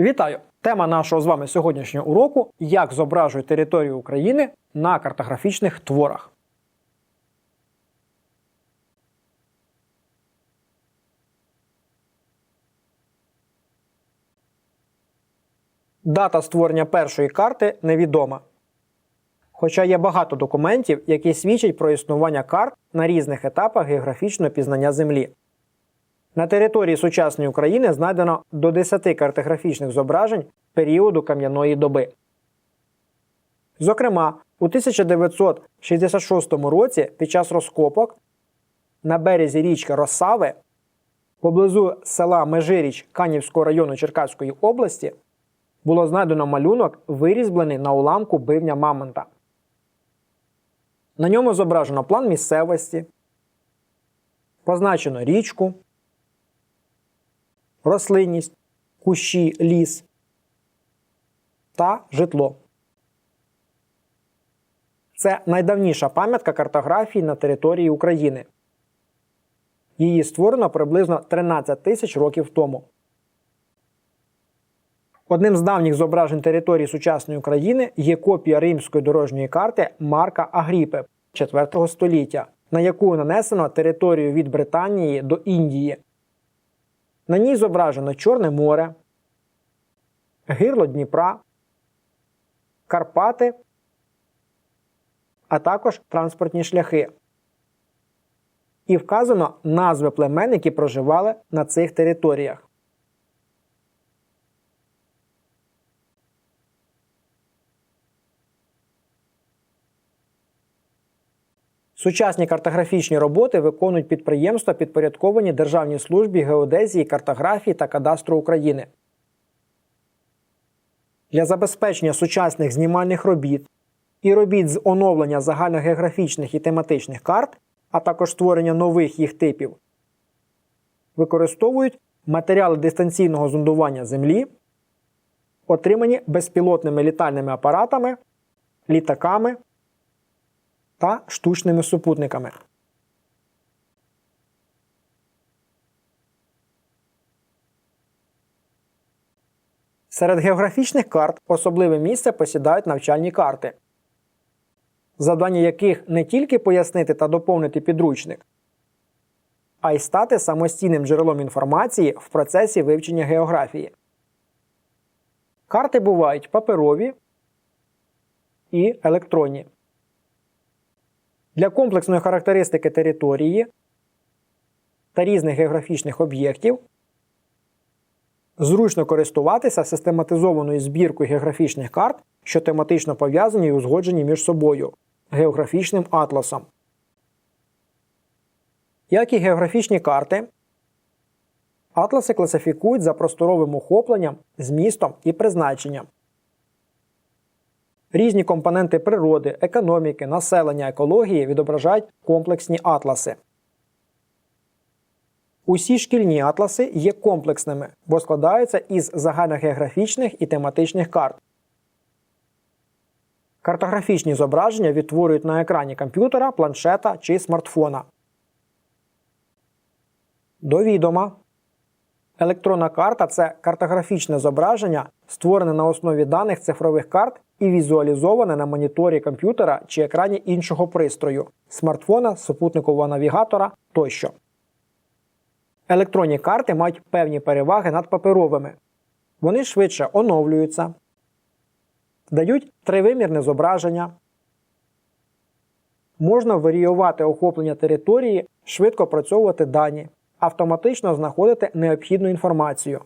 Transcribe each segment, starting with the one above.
Вітаю! Тема нашого з вами сьогоднішнього уроку як зображують територію України на картографічних творах. Дата створення першої карти невідома. Хоча є багато документів, які свідчать про існування карт на різних етапах географічного пізнання Землі. На території сучасної України знайдено до 10 картографічних зображень періоду кам'яної доби. Зокрема, у 1966 році під час розкопок на березі річки Росави поблизу села Межиріч Канівського району Черкаської області було знайдено малюнок, вирізблений на уламку бивня Мамонта. На ньому зображено план місцевості, позначено річку, рослинність, кущі, ліс та житло. Це найдавніша пам'ятка картографії на території України. Її створено приблизно 13 тисяч років тому. Одним з давніх зображень території сучасної України є копія римської дорожньої карти Марка Агріпи 4 століття, на яку нанесено територію від Британії до Індії. На ній зображено Чорне море, гирло Дніпра, Карпати, а також транспортні шляхи. І вказано назви племен, які проживали на цих територіях. Сучасні картографічні роботи виконують підприємства, підпорядковані Державній службі геодезії, картографії та кадастру України. Для забезпечення сучасних знімальних робіт і робіт з оновлення загальногеографічних і тематичних карт, а також створення нових їх типів, використовують матеріали дистанційного зондування Землі, отримані безпілотними літальними апаратами, літаками та штучними супутниками. Серед географічних карт особливе місце посідають навчальні карти, завдання яких не тільки пояснити та доповнити підручник, а й стати самостійним джерелом інформації в процесі вивчення географії. Карти бувають паперові і електронні. Для комплексної характеристики території та різних географічних об'єктів зручно користуватися систематизованою збіркою географічних карт, що тематично пов'язані і узгоджені між собою географічним атласом. Як і географічні карти, атласи класифікують за просторовим охопленням, змістом і призначенням. Різні компоненти природи, економіки, населення, екології відображають комплексні атласи. Усі шкільні атласи є комплексними, бо складаються із загальногеографічних і тематичних карт. Картографічні зображення відтворюють на екрані комп'ютера, планшета чи смартфона. До відома. Електронна карта це картографічне зображення, створене на основі даних цифрових карт і візуалізоване на моніторі комп'ютера чи екрані іншого пристрою смартфона, супутникового навігатора тощо. Електронні карти мають певні переваги над паперовими. Вони швидше оновлюються, дають тривимірне зображення. Можна варіювати охоплення території, швидко опрацьовувати дані, автоматично знаходити необхідну інформацію.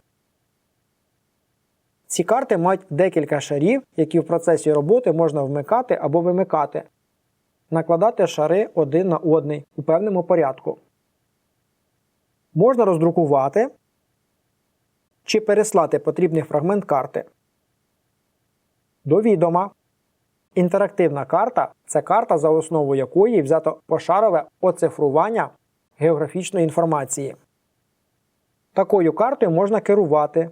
Ці карти мають декілька шарів, які в процесі роботи можна вмикати або вимикати, накладати шари один на одний у певному порядку. Можна роздрукувати чи переслати потрібний фрагмент карти. До відома. Інтерактивна карта це карта, за основу якої взято пошарове оцифрування географічної інформації. Такою картою можна керувати,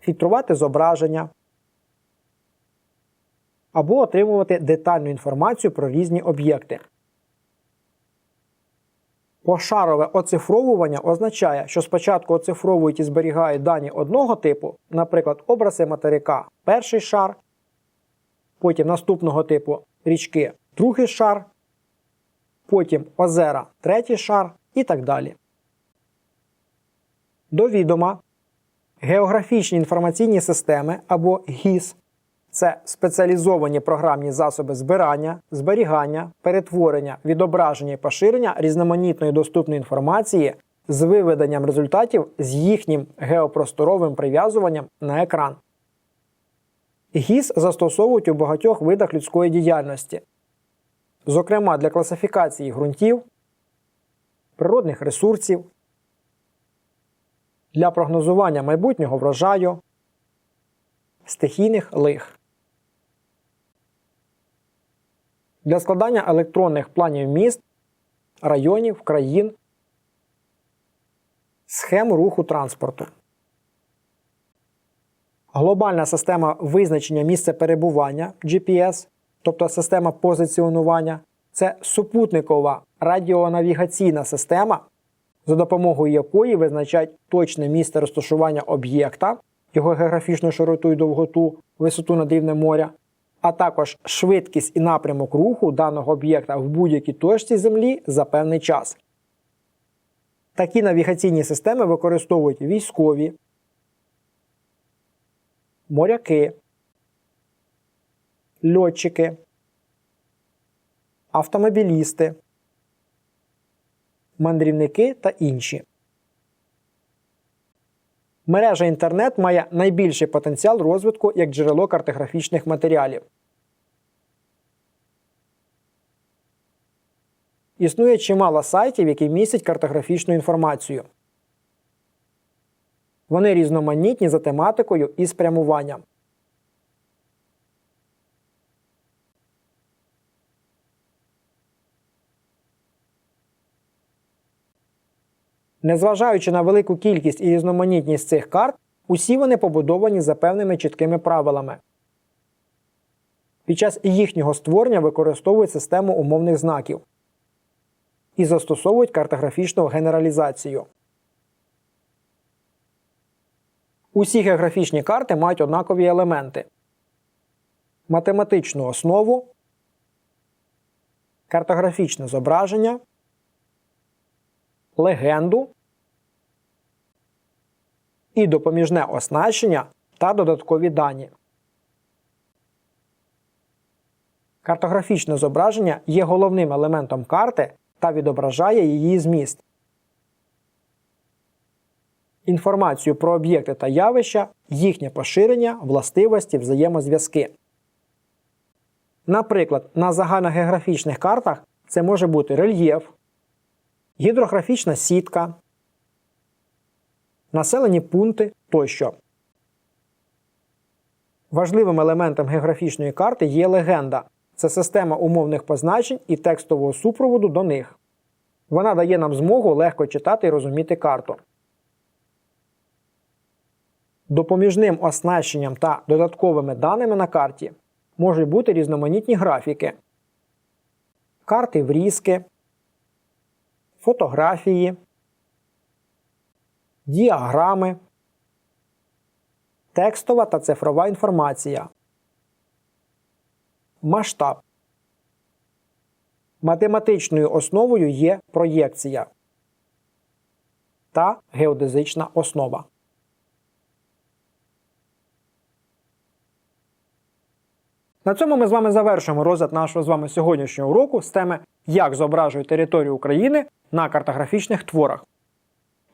фільтрувати зображення або отримувати детальну інформацію про різні об'єкти. Пошарове оцифровування означає, що спочатку оцифровують і зберігають дані одного типу, наприклад, образи материка перший шар, потім наступного типу річки другий шар, потім озера третій шар і так далі. До відома географічні інформаційні системи або ГІС це спеціалізовані програмні засоби збирання, зберігання, перетворення, відображення і поширення різноманітної доступної інформації з виведенням результатів з їхнім геопросторовим прив'язуванням на екран. ГІС застосовують у багатьох видах людської діяльності, зокрема для класифікації ґрунтів, природних ресурсів, для прогнозування майбутнього врожаю, стихійних лих. Для складання електронних планів міст, районів, країн, схем руху транспорту. Глобальна система визначення місця перебування GPS, тобто система позиціонування, це супутникова радіонавігаційна система, за допомогою якої визначають точне місце розташування об'єкта, його географічну широту і довготу, висоту над рівнем моря, а також швидкість і напрямок руху даного об'єкта в будь-якій точці Землі за певний час. Такі навігаційні системи використовують військові, моряки, льотчики, автомобілісти, мандрівники та інші. Мережа інтернет має найбільший потенціал розвитку як джерело картографічних матеріалів. Існує чимало сайтів, які містять картографічну інформацію. Вони різноманітні за тематикою і спрямуванням. Незважаючи на велику кількість і різноманітність цих карт, усі вони побудовані за певними чіткими правилами. Під час їхнього створення використовують систему умовних знаків і застосовують картографічну генералізацію. Усі географічні карти мають однакові елементи: математичну основу, картографічне зображення, легенду і допоміжне оснащення та додаткові дані. Картографічне зображення є головним елементом карти та відображає її зміст. Інформацію про об'єкти та явища, їхнє поширення, властивості, взаємозв'язки. Наприклад, на загальногеографічних картах це може бути рельєф, гідрографічна сітка, населені пункти тощо. Важливим елементом географічної карти є легенда. Це система умовних позначень і текстового супроводу до них. Вона дає нам змогу легко читати і розуміти карту. Допоміжним оснащенням та додатковими даними на карті можуть бути різноманітні графіки, карти врізки, фотографії, діаграми, текстова та цифрова інформація, масштаб. Математичною основою є проєкція та геодезична основа. На цьому ми з вами завершуємо розгляд нашого з вами сьогоднішнього уроку з теми Як зображують територію України на картографічних творах.